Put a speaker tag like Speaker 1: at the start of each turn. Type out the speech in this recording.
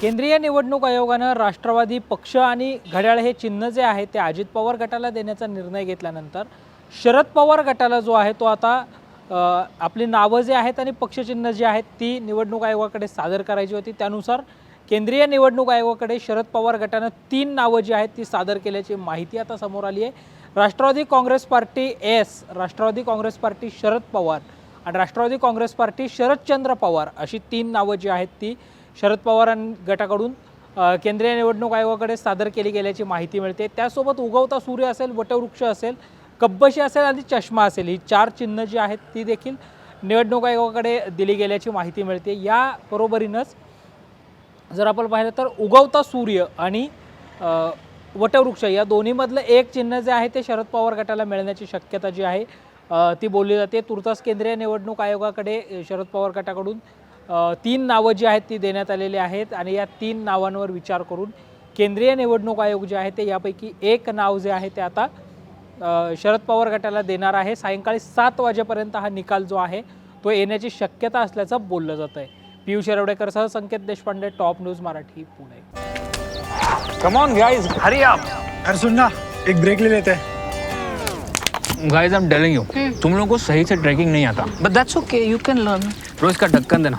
Speaker 1: केंद्रीय निवडणूक आयोगानं राष्ट्रवादी पक्ष आणि घड्याळ हे चिन्ह जे आहे ते अजित पवार गटाला देण्याचा निर्णय घेतल्यानंतर शरद पवार गटाला जो आहे तो आता आपली नावं जे आहेत आणि पक्षचिन्ह जी आहेत ती निवडणूक आयोगाकडे सादर करायची होती. त्यानुसार केंद्रीय निवडणूक आयोगाकडे शरद पवार गटानं तीन नावं जी आहेत ती सादर केल्याची माहिती आता समोर आली आहे. Rashtravadi Congress party S Rashtravadi Congress party Sharad Pawar आणि राष्ट्रवादी काँग्रेस पार्टी शरदचंद्र पवार अशी तीन नावं जी आहेत ती शरद पवार गटाकडून केंद्रीय निवडणूक आयोगाकडे सादर केली गेल्याची माहिती मिळते. त्यासोबत उगवता सूर्य असेल वटवृक्ष असेल कब्बशी असेल आणि चष्मा असेल ही चार चिन्ह जी आहेत ती देखील निवडणूक आयोगाकडे दिली गेल्याची माहिती मिळते. या बरोबरीनंच जर आपण पाहिलं तर उगवता सूर्य आणि वटवृक्ष या दोन्हीमधलं एक चिन्ह जे आहे ते शरद पवार गटाला मिळण्याची शक्यता जी आहे ती बोलली जाते. तुर्तास केंद्रीय निवडणूक आयोगाकडे शरद पवार गटाकडून तीन नावं जी आहेत ती देण्यात आलेली आहेत आणि या तीन नावांवर विचार करून केंद्रीय निवडणूक आयोग जे आहे ते यापैकी एक नाव जे आहे ते आता शरद पवार गटाला देणार आहे. सायंकाळी सात वाजेपर्यंत हा निकाल जो आहे तो येण्याची शक्यता असल्याचं बोललं जात आहे. Piyush येरवडेकरसह Sanket Deshpande top news Marathi Pune.
Speaker 2: Come on guys hurry up
Speaker 3: अरे सुन ना एक ब्रेक ले लेते. हैं
Speaker 2: guys I am telling you तुम लोगों को सही से ट्रैकिंग नहीं आता.
Speaker 4: But that's okay, you can learn.
Speaker 2: रोज का ढक्कन देना.